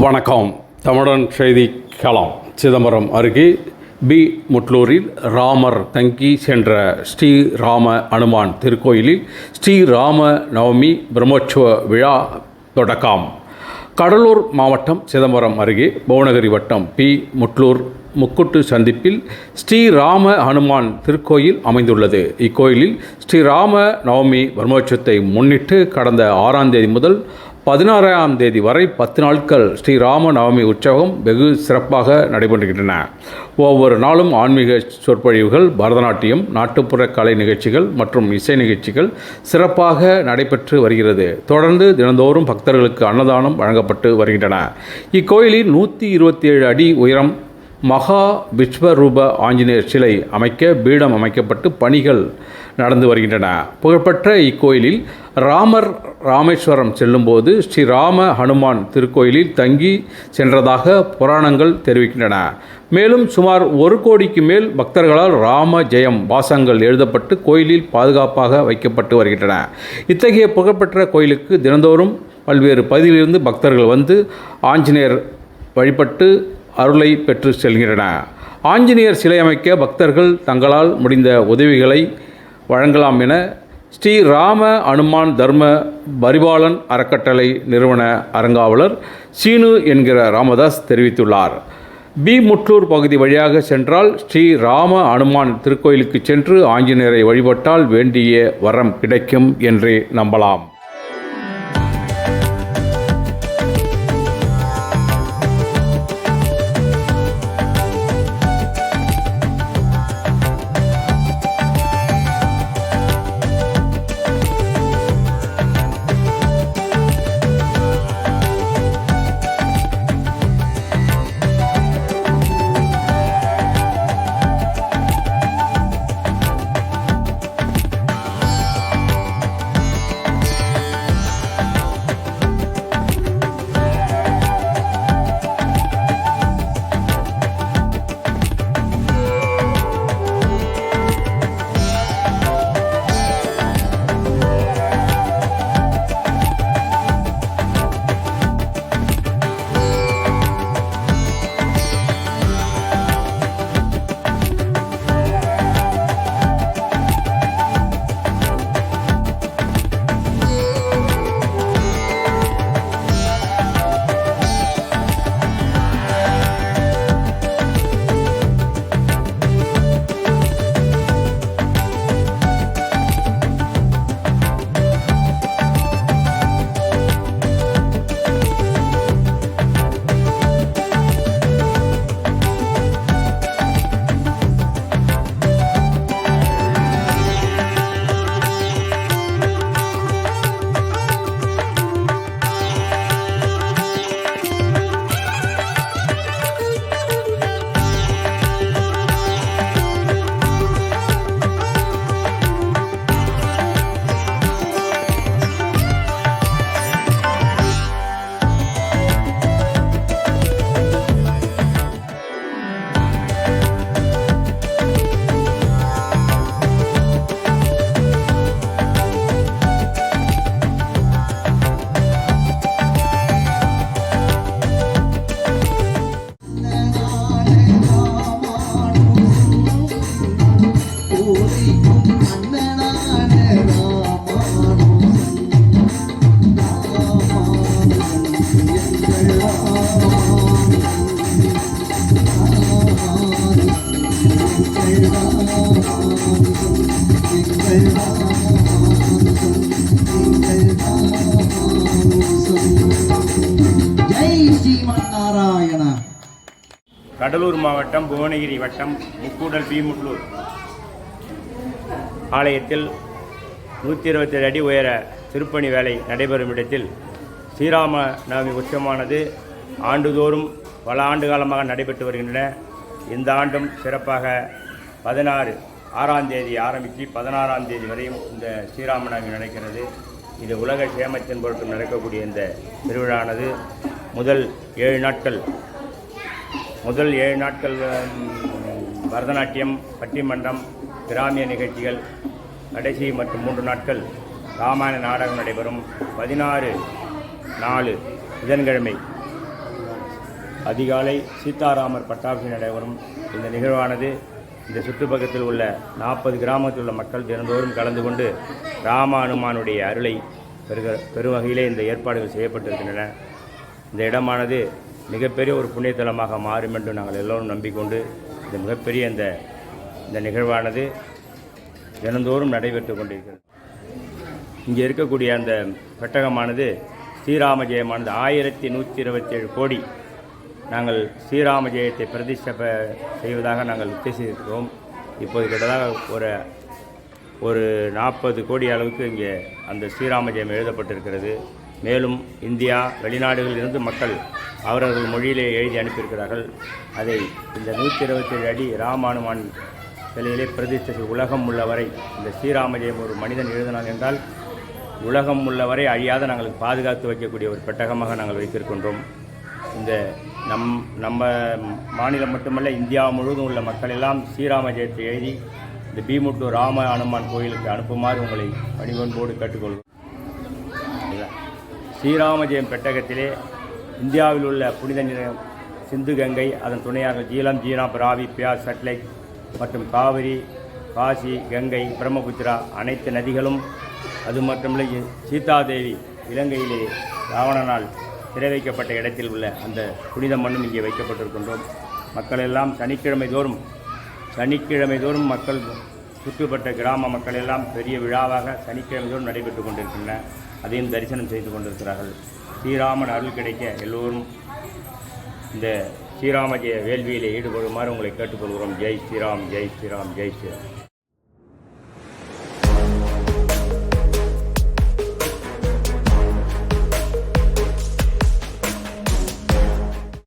வணக்கம். தமிழன் செய்தி களம். சிதம்பரம் அருகே பி. முட்லூரில் ராமர் தங்கி சென்ற ஸ்ரீராம அனுமான் திருக்கோயிலில் ஸ்ரீராம நவமி பிரம்மோற்சவ விழா தொடக்கம். கடலூர் மாவட்டம் சிதம்பரம் அருகே புவனகிரி வட்டம் பி. முட்லூர் முக்குட்டு சந்திப்பில் ஸ்ரீராம ஹனுமான் திருக்கோயில் அமைந்துள்ளது. இக்கோயிலில் ஸ்ரீராம நவமி பிரம்மோற்சவத்தை முன்னிட்டு கடந்த ஆறாம் தேதி முதல் பதினாறாம் தேதி வரை பத்து நாட்கள் ஸ்ரீ ராம நவமி உற்சவம் வெகு சிறப்பாக நடைபெறுகின்றன. ஒவ்வொரு நாளும் ஆன்மீக சொற்பொழிவுகள் பரதநாட்டியம் நாட்டுப்புற கலை நிகழ்ச்சிகள் மற்றும் இசை நிகழ்ச்சிகள் சிறப்பாக நடைபெற்று வருகிறது. தொடர்ந்து தினந்தோறும் பக்தர்களுக்கு அன்னதானம் வழங்கப்பட்டு வருகின்றன. இக்கோயிலில் நூற்றி இருபத்தி ஏழு அடி உயரம் மகா விஸ்வரூப ஆஞ்சநேயர் சிலை அமைக்க பீடம் அமைக்கப்பட்டு பணிகள் நடந்து வருகின்றன. புகழ்பெற்ற இக்கோயிலில் ராமர் ராமேஸ்வரம் செல்லும்போது ஸ்ரீ ராம ஹனுமான் திருக்கோயிலில் தங்கி சென்றதாக புராணங்கள் தெரிவிக்கின்றன. மேலும் சுமார் ஒரு கோடிக்கு மேல் பக்தர்களால் ராம ஜெயம் வாசங்கள் எழுதப்பட்டு கோயிலில் பாதுகாப்பாக வைக்கப்பட்டு வருகின்றன. இத்தகைய புகழ்பெற்ற கோயிலுக்கு தினந்தோறும் பல்வேறு பகுதியிலிருந்து பக்தர்கள் வந்து ஆஞ்சநேயர் வழிபட்டு அருளை பெற்று செல்கின்றன. ஆஞ்சநேயர் சிலை அமைக்க பக்தர்கள் தங்களால் முடிந்த உதவிகளை வழங்கலாம் என ஸ்ரீ ராம அனுமான் தர்ம பரிபாலன் அறக்கட்டளை நிறுவன அறங்காவலர் சீனு என்கிற ராமதாஸ் தெரிவித்துள்ளார். பி. முட்லூர் பகுதி வழியாக சென்றால் ஸ்ரீ ராம அனுமான் திருக்கோயிலுக்கு சென்று ஆஞ்சநேயரை வழிபட்டால் வேண்டிய வரம் கிடைக்கும் என்றே நம்பலாம். கடலூர் மாவட்டம் புவனகிரி வட்டம் முக்கூடல் பி முட்லூர் ஆலயத்தில் நூற்றி இருபத்தேழு அடி உயர திருப்பணி வேலை நடைபெறும் இடத்தில் ஸ்ரீராம நவமி உற்சவமானது ஆண்டுதோறும் பல ஆண்டு காலமாக நடைபெற்று வருகின்றன. இந்த ஆண்டும் சிறப்பாக பதினாறு ஆறாம் தேதி ஆரம்பித்து பதினாறாம் தேதி வரையும் இந்த ஸ்ரீராம நவமி நடக்கிறது. இது உலக சேமத்தின் பொருட்கள் நடக்கக்கூடிய இந்த திருவிழானது. முதல் ஏழு நாட்கள் முதல் ஏழு நாட்கள் பரதநாட்டியம் பட்டிமன்றம் கிராமிய நிகழ்ச்சிகள் கடைசி மற்றும் மூன்று நாட்கள் ராமாயண நாடகம் நடைபெறும் பதினாறு நாலு புதன்கிழமை. அதிகாலை சீதாராமர் பட்டாபிஷேகம் நடைபெறும் இந்த நிகழ்வானது இந்த சுற்றுப்பக்கத்தில் உள்ள நாற்பது கிராமத்தில் உள்ள மக்கள் தினந்தோறும் கலந்து கொண்டு ராம அனுமானுடைய அருளை பெருக பெரும் வகையிலே இந்த ஏற்பாடுகள் செய்யப்பட்டிருக்கின்றன. இந்த இடமானது மிகப்பெரிய ஒரு புண்ணியத்தலமாக மாறும் என்று நாங்கள் எல்லோரும் நம்பிக்கொண்டு இந்த மிகப்பெரிய இந்த இந்த நிகழ்வானது தினந்தோறும் நடைபெற்று கொண்டிருக்கிறது. இங்கே இருக்கக்கூடிய அந்த பெட்டகமானது ஸ்ரீராம ஜெயமானது ஆயிரத்தி நூற்றி இருபத்தேழு கோடி நாங்கள் ஸ்ரீராம ஜெயத்தை பிரதிஷ்டப்ப செய்வதாக நாங்கள் உத்தேசிக்கிறோம் இப்போது கிட்டத்தட்ட ஒரு ஒரு நாற்பது கோடி அளவுக்கு இங்கே அந்த ஸ்ரீராம ஜெயம் எழுதப்பட்டிருக்கிறது. மேலும் இந்தியா வெளிநாடுகளிலிருந்து மக்கள் அவரவர்கள் மொழியிலே எழுதி அனுப்பியிருக்கிறார்கள். அதை இந்த நூற்றி இருபத்தேழு அடி ராமானுமான் சிலையிலே பிரதிஷ்டை உலகம் உள்ளவரை இந்த ஸ்ரீராமஜெயம் ஒரு மனிதன் எழுதினான் என்றால் உலகம் உள்ளவரை அழியாத நாங்கள் பாதுகாத்து வைக்கக்கூடிய ஒரு பெட்டகமாக நாங்கள் வைத்திருக்கின்றோம் இந்த நம் நம்ம மாநிலம் மட்டுமல்ல இந்தியா முழுவதும் உள்ள மக்கள் எல்லாம் ஸ்ரீராம ஜெயத்தை எழுதி இந்த பீமுட்டு ராம அனுமான் கோயிலுக்கு அனுப்புமாறு உங்களை பணிவன்போடு கேட்டுக்கொள்வோம் சரிங்களா? ஸ்ரீராம ஜெயம் பெட்டகத்திலே இந்தியாவில் உள்ள புனித நிலையம் சிந்து கங்கை அதன் துணையாக ஜீலம் ஜீனா பிராவி பியாஸ் சட்லைட் மற்றும் காவிரி காசி கங்கை பிரம்மபுத்திரா அனைத்து நதிகளும் அது மட்டுமில்லை சீதாதேவி இலங்கையிலே ராவணனால் சிறை வைக்கப்பட்ட இடத்தில் உள்ள அந்த புனித மண்ணும் இங்கே வைக்கப்பட்டிருக்கின்றோம். மக்கள் எல்லாம் சனிக்கிழமை தோறும் சனிக்கிழமை தோறும் மக்கள் சுற்றுப்பட்ட கிராம மக்கள் எல்லாம் பெரிய விழாவாக சனிக்கிழமை தோறும் நடைபெற்று கொண்டிருக்கின்றன. அதையும் தரிசனம் செய்து கொண்டிருக்கிறார்கள். ஸ்ரீராமன் அருள் கிடைக்க எல்லோரும் இந்த ஸ்ரீராமஜெய வேள்வியிலே ஈடுபடுமாறு உங்களை கேட்டுக்கொள்கிறோம். ஜெய் ஸ்ரீராம் ஜெய் ஸ்ரீராம் ஜெய் ஸ்ரீராம்.